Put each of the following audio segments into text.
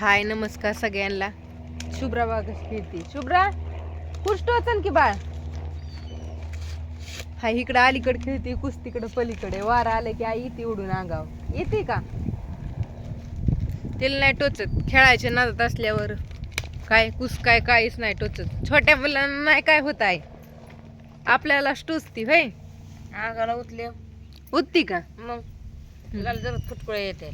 हाय नमस्कार सगळ्यांना. शुभ्रा बागच खेळते शुभ्रा कुष्ट वाचन की बाळ? हाय इकडं अलीकडे खेळते कुस्तीकडे पलीकडे. वारा आलं की आई येते उडून अंगाव येते का? तिला नाही टोचत. खेळायच्या नादात असल्यावर काय कुस काय काहीच नाही टोचत. छोट्या मुलांना नाही काय होत आहे आपल्यालाच टोचती होय? अंगाला उतले. उत्ती का? मग? तिला जर फुटकुळे येते.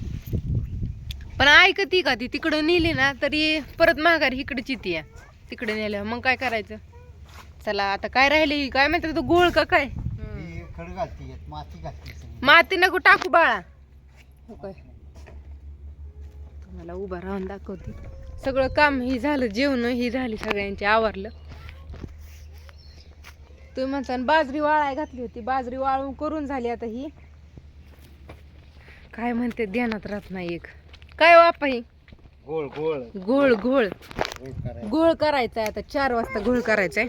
पण ऐकती का ती? तिकडं नेली ना तरी परत माघारी इकडे चिती आहे. तिकडे नेल्यावर मग काय करायचं? चला आता काय राहिले काय म्हणतात तो गोळ का काय. माती नको टाकू बाळा. हो काय? तुम्हाला उभा राहून दाखवते. सगळं काम ही झालं जेवण ही झाली सगळ्यांची आवरलं. तुम्ही म्हणता बाजरी वाळाय घातली होती. बाजरी वाळून करून झाली आता ही. काय म्हणते ध्यानात राहत नाही एक. काय वापा ही? गोळ गोळ. गोळ घोळ गोळ करायचं घोळ करायचा आता चार वाजता करायचा आहे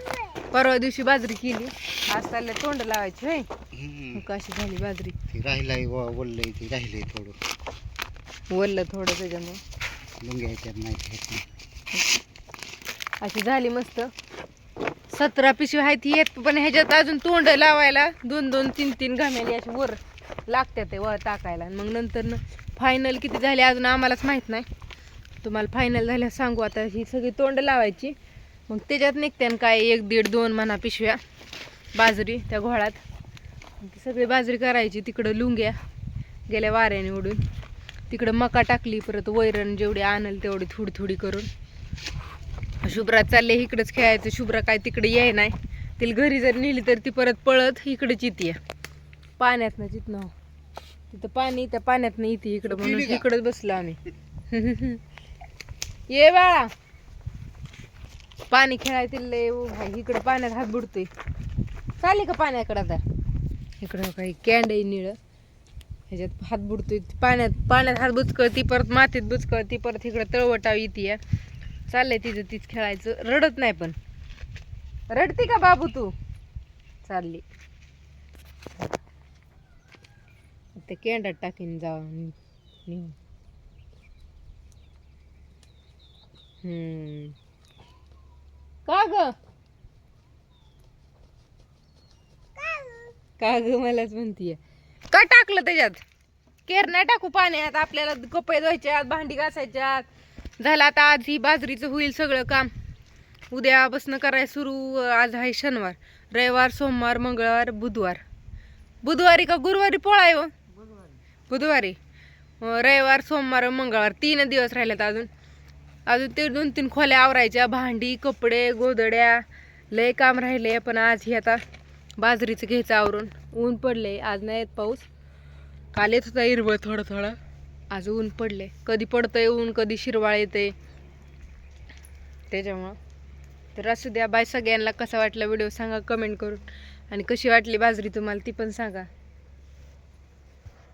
परवा दिवशी बाजरी केली. आज चाललं तोंड लावायची होय. हम्म. कशी झाली बाजरी? ती राहिलाय वल्लय ती राहिलंय थोडं. वल्ल थोडं त्याच्यामुळे. लुंग्या ह्याच्यात नाही. अशी झाली मस्त. सतरा पिशवी आहेत ही येत पण ह्याच्यात अजून तोंड लावायला दोन दोन तीन तीन घामेली अशी वर. लागतात ते वर टाकायला. आणि मग नंतर फायनल किती झाले अजून आम्हालाच माहीत नाही. तुम्हाला फायनल झाल्या सांगू. आता ही सगळी तोंड लावायची. मग त्याच्यात निघते काय एक दीड दोन म्हणा पिशव्या बाजरी त्या घोळात. ती सगळी बाजरी करायची. तिकडं लुंग्या गेल्या वाऱ्याने उडून. तिकडं मका टाकली परत वैरण जेवढी आणल तेवढी थोडी थोडी करून. शुभ्रा चालले इकडंच खेळायचं. शुभ्रा काय तिकडे याय नाही. तिला घरी जर नेली तर ती परत पळत इकडेच येते पाण्यातनं तिथनं तिथं पाणी त्या पाण्यातनं येते इकडं म्हणून? इकडंच बसलो आम्ही. ये बाळा. पाणी भाई इकडं पाण्यात हात बुडतोय. चालली का पाण्याकडं आता? इकडं काही कॅन्ड आहे निळं. ह्याच्यात हात बुडतोय. पाण्यात पाण्यात हात बुचकळ ती परत मातीत बुचकळ ती परत इकडं तळवटाव येते चाललंय तिचं तीच खेळायचं. रडत नाही पण. रडती का बाबू तू? चालली. ते केंडात टाकीन जा हम्म. का ग? का ग मलाच म्हणतीये? का टाकलं त्याच्यात? केरण्या टाकू पाण्यात आपल्याला कपडे धुवायच्यात भांडी घासायच्यात. झालं आता आज ही बाजरीचं होईल सगळं काम. उद्यापासून करायला सुरू आज आहे शनिवार. रविवार सोमवार मंगळवार बुधवार. बुधवारी का गुरुवारी पोळा आहे हो? बुधवारी. रविवार सोमवार मंगळवार तीन दिवस राहिलेत अजून. अजून ते दोन तीन खोल्या आवरायच्या. भांडी कपडे गोदड्या लय काम राहिले. पण आज हे आता बाजरीचं घ्यायचं आवरून. ऊन पडले. आज नाही येत पाऊस. काल येत होता हिरवळ थोडं थोडं. आज ऊन पडले. कधी पडतंय ऊन कधी शिरवाळ येते. त्याच्यामुळं. तर असू द्या. बाय सगळ्यांना कसा वाटला व्हिडिओ सांगा कमेंट करून. आणि कशी वाटली बाजरी तुम्हाला ती पण सांगा.